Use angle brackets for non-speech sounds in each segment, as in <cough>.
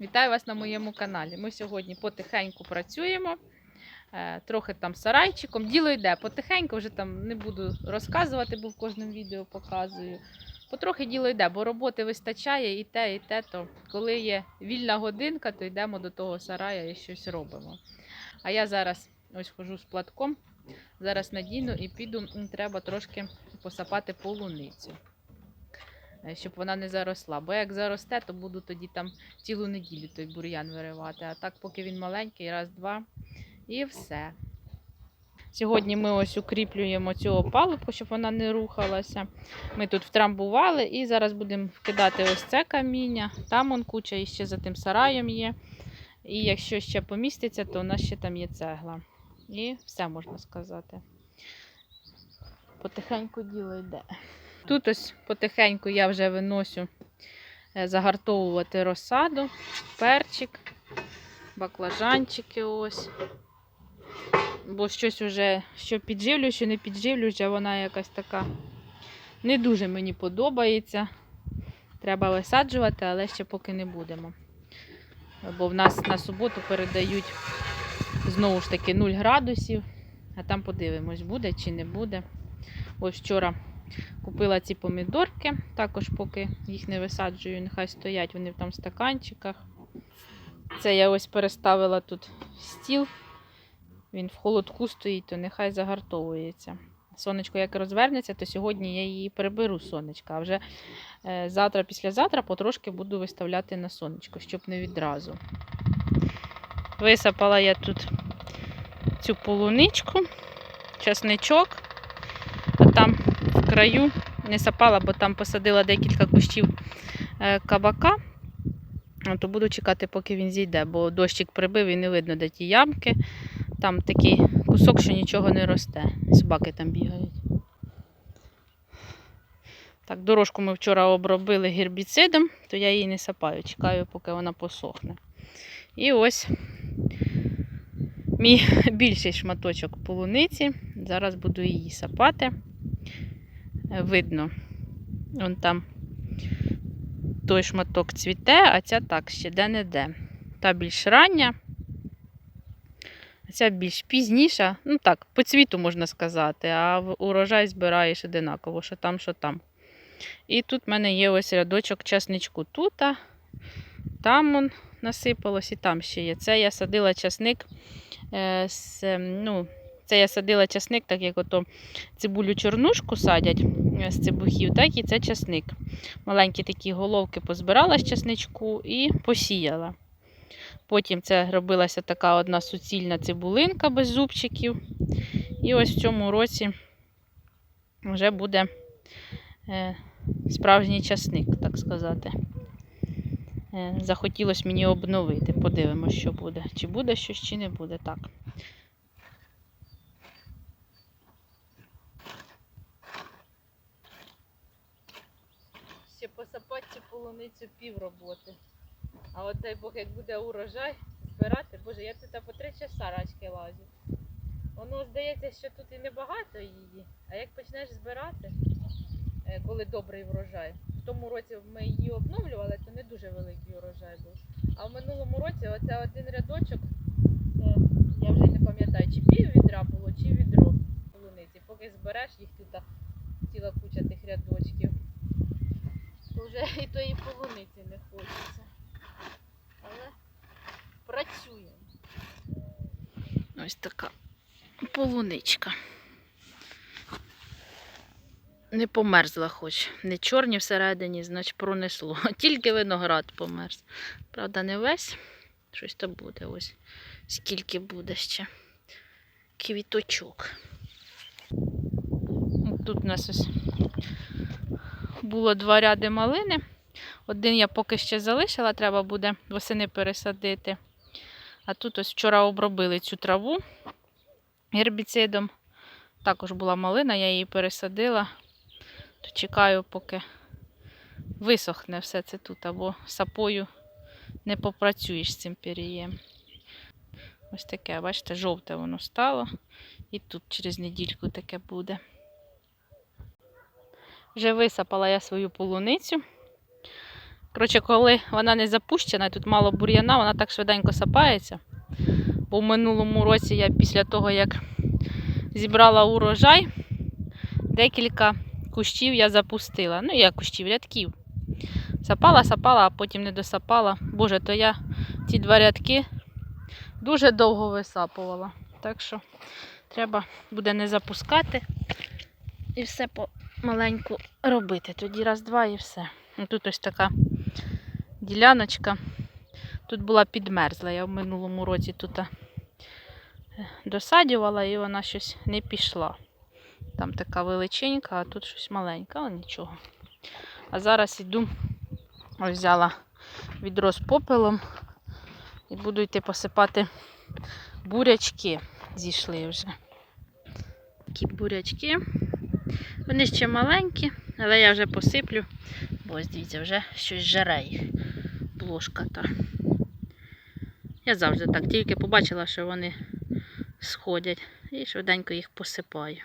Вітаю вас на моєму каналі. Ми сьогодні потихеньку працюємо. е, Трохи там сарайчиком. Діло йде потихеньку, вже там не буду розказувати, бо в кожному відео показую. Потрохи діло йде, бо роботи вистачає і те, і те. То коли є вільна годинка, то йдемо до того сарая і щось робимо. А я зараз ось хожу з платком, зараз надіну і піду, треба трошки посапати полуницю. Е, Щоб вона не заросла. Бо як заросте, то буду тоді там цілу неділю той бур'ян виривати. А так, поки він маленький, раз, два і все. Сьогодні ми ось укріплюємо цю опалубку, щоб вона не рухалася. Ми тут втрамбували і зараз будемо вкидати ось це каміння. Там он куча і ще за тим сараєм є. І якщо ще поміститься, то у нас ще там є цегла. І все можна сказати. Потихеньку діло йде. Тут ось потихеньку я вже виносю е, загартовувати розсаду, перчик, баклажанчики ось. Бо щось уже, що підживлю, що не підживлю, вже вона якась така не дуже мені подобається. Треба висаджувати, але ще поки не будемо. Бо в нас на суботу передають знову ж таки 0 градусів, а там подивимось, буде чи не буде. Ось вчора Купила ці помідорки, також поки їх не висаджую, нехай стоять вони там в стаканчиках. Це я ось переставила тут стіл. Він в холодку стоїть, то нехай загартовується. Сонечко як розвернеться, то сьогодні я її приберу сонечка. А вже е, завтра, післязавтра потрошки буду виставляти на сонечко, щоб не відразу. Висапала я тут цю полуничку, часничок, а там краю не сапала, бо там посадила декілька кущів е, кабака. То буду чекати, поки він зійде, бо дощик прибив і не видно, де ті ямки. Там такий кусок, що нічого не росте. Собаки там бігають. Так, дорожку ми вчора обробили гербіцидом, то я її не сапаю, чекаю, поки вона посохне. І ось мій <laughs> більший шматочок полуниці. Зараз буду її сапати. Видно, вон там той шматок цвіте, а ця так ще де-не-де. Та більш рання, а ця більш пізніша. Ну так, по цвіту можна сказати, а урожай збираєш одинаково, що там, що там. І тут в мене є ось рядочок часничку. Тут, там он насипалось, і там ще є. Це я садила часник. Е, з, ну, це я садила часник, так як ото цибулю чорнушку садять е, з цибухів, так і це часник. Маленькі такі головки позбирала з часничку і посіяла. Потім це робилася така одна суцільна цибулинка без зубчиків. І ось в цьому році вже буде е, справжній часник, так сказати. Е, захотілося мені обновити. Подивимося, що буде. Чи буде щось, чи не буде. Так. Ще посапати цю полуницю пів роботи. А от дай Бог, як буде урожай, збирати, боже, я тут по три часа рачки лазю. Воно здається, що тут і небагато її, а як почнеш збирати, е, коли добрий врожай. В тому році ми її обновлювали, то не дуже великий урожай був. А в минулому році оце один рядочок, е, я вже не пам'ятаю, чи пів відра було, чи відро полуниці. Поки збереш їх тут ціла куча тих рядочків, то вже і тої полуниці не хочеться. Але працюємо. Ось така полуничка. Не померзла хоч. Не чорні всередині, значить пронесло. <laughs> Тільки виноград померз. Правда, не весь. Щось то буде. Ось скільки буде ще квіточок. Тут у нас ось було два ряди малини. Один я поки ще залишила, треба буде восени пересадити. А тут ось вчора обробили цю траву гербіцидом. Також була малина, я її пересадила. То чекаю, поки висохне все це тут, або сапою не попрацюєш з цим пірієм. Ось таке, бачите, жовте воно стало. І тут через недільку таке буде. Вже висапала я свою полуницю. Коротше, коли вона не запущена, тут мало бур'яна, вона так швиденько сапається. Бо в минулому році я після того, як зібрала урожай, декілька кущів я запустила. Ну, як кущів, рядків. Сапала, сапала, а потім не досапала. Боже, то я ці два рядки дуже довго висапувала. Так що треба буде не запускати і все помаленьку робити. Тоді раз-два і все. Ну, Тут ось така діляночка. Тут була підмерзла. Я в минулому році тут е, досадювала і вона щось не пішла. Там така величенька, а тут щось маленьке, але нічого. А зараз іду, ось взяла відро з попелом і буду йти посипати бурячки. Зійшли вже. Такі бурячки. Вони ще маленькі, але я вже посиплю. Бо ось дивіться, вже щось жаре їх. Плошка та. Я завжди так тільки побачила, що вони сходять. І швиденько їх посипаю.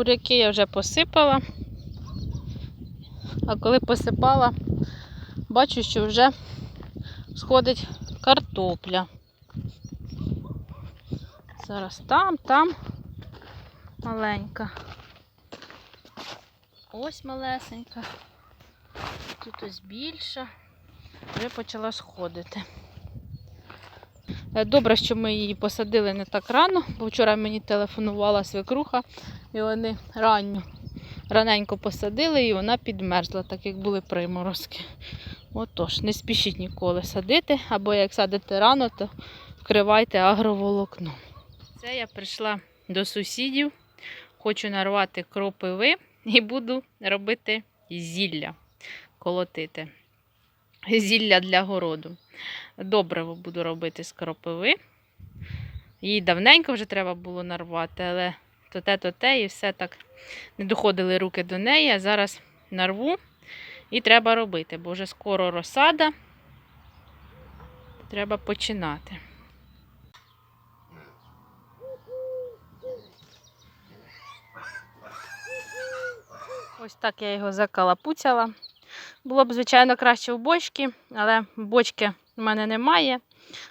Буряки я вже посипала. А коли посипала, бачу, що вже сходить картопля. Зараз там, там маленька. Ось малесенька. Тут ось більша. Вже почала сходити. Добре, що ми її посадили не так рано, бо вчора мені телефонувала свекруха, і вони ранню, раненько посадили, і вона підмерзла, так як були приморозки. Отож, не спішіть ніколи садити, або як садите рано, то вкривайте агроволокно. Це я прийшла до сусідів, хочу нарвати кропиви і буду робити зілля, колотити. Зілля для городу. Добриво буду робити з кропиви. Її давненько вже треба було нарвати, але то те, то те, і все так не доходили руки до неї. А зараз нарву і треба робити, бо вже скоро розсада. Треба починати. Ось так я його закалапуцяла. Було б, звичайно, краще в бочці, але бочки в мене немає.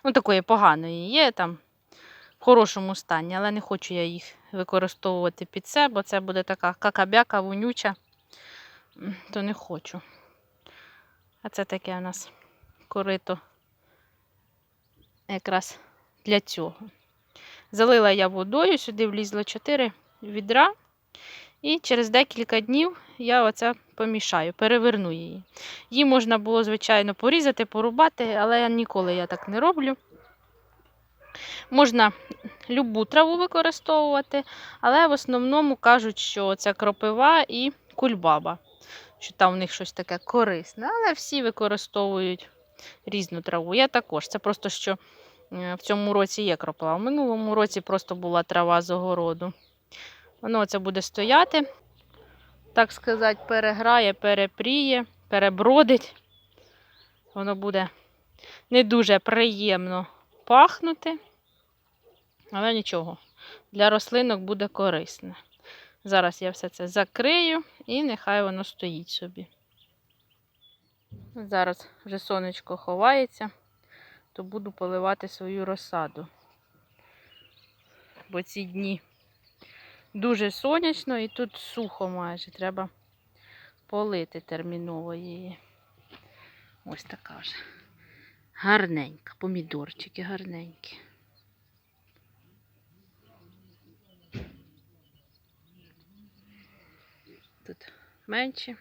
Ну, такої поганої є там хорошому стані, але не хочу я їх використовувати під це, бо це буде така какабяка, вонюча, то не хочу. А це таке у нас корито якраз для цього. Залила я водою, сюди влізло 4 відра. І через декілька днів я оце помішаю, переверну її. Її можна було, звичайно, порізати, порубати, але я ніколи я так не роблю. Можна любу траву використовувати, але в основному кажуть, що це кропива і кульбаба, що там в них щось таке корисне, але всі використовують різну траву. Я також. Це просто що е, в цьому році є кропива. В минулому році просто була трава з огороду. Воно це буде стояти, так сказати, переграє, перепріє, перебродить. Воно буде не дуже приємно пахнути, але нічого, для рослинок буде корисне. Зараз я все це закрию і нехай воно стоїть собі. Зараз вже сонечко ховається, то буду поливати свою розсаду. Бо ці дні дуже сонячно і тут сухо майже. Треба полити терміново її. Ось така вже. Гарненька, помідорчики гарненькі. Тут менше.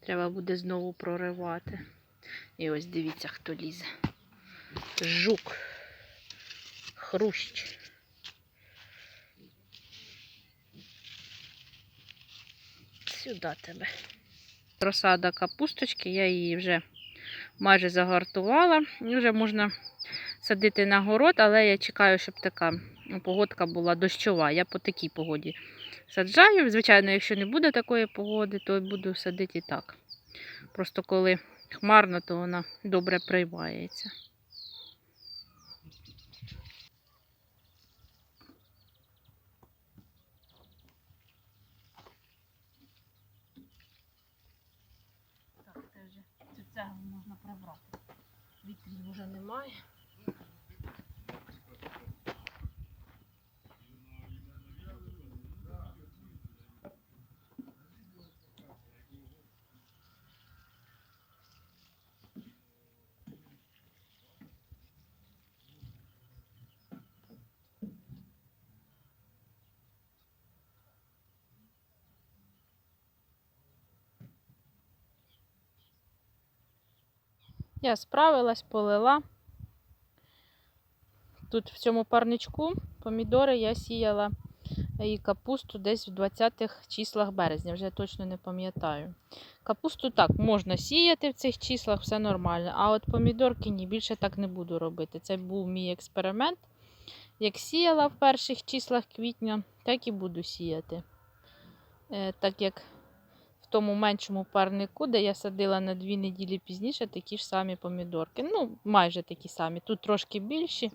Треба буде знову проривати. І ось дивіться, хто лізе. Жук. Хрущ. Сюди тебе. Розсада капусточки, я її вже майже загартувала. І вже можна садити на город, але я чекаю, щоб така погодка була дощова. Я по такій погоді саджаю. Звичайно, якщо не буде такої погоди, то буду садити і так. Просто коли хмарно, то вона добре приймається. Так, це вже цю цеглу можна прибрати. Вітрів вже немає. Я справилась, полила. Тут в цьому парничку помідори я сіяла і капусту десь в 20-х числах березня, вже точно не пам'ятаю. Капусту так можна сіяти в цих числах, все нормально. А от помідорки ні, більше так не буду робити. Це був мій експеримент. Як сіяла в перших числах квітня, так і буду сіяти. Е, так як тому меншому парнику, де я садила на дві неділі пізніше, такі ж самі помідорки. Ну, майже такі самі. Тут трошки більші,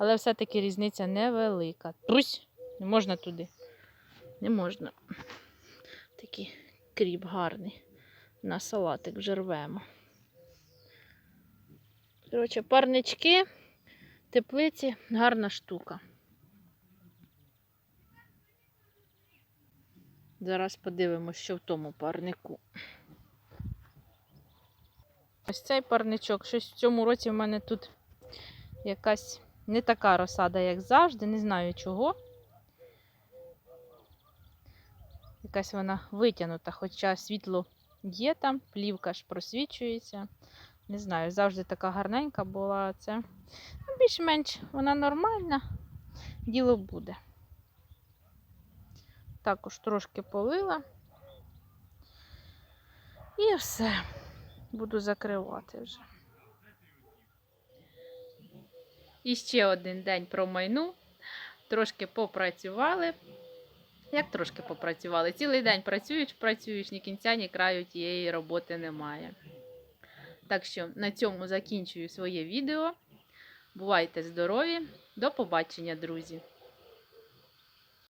але все-таки різниця невелика. Трусь, не можна туди. Не можна. Такий кріп гарний. На салатик вже. Коротше, парнички, теплиці гарна штука. Зараз подивимося, що в тому парнику. Ось цей парничок. Щось в цьому році в мене тут якась не така розсада, як завжди, не знаю чого. Якась вона витягнута, хоча світло є там, плівка ж просвічується. Не знаю, завжди така гарненька була. Це ну, більш-менш вона нормальна, діло буде. Також трошки полила. І все. Буду закривати вже. І ще один день промайну. Трошки попрацювали. Як трошки попрацювали? Цілий день працюєш, працюєш, ні кінця, ні краю тієї роботи немає. Так що на цьому закінчую своє відео. Бувайте здорові! До побачення, друзі!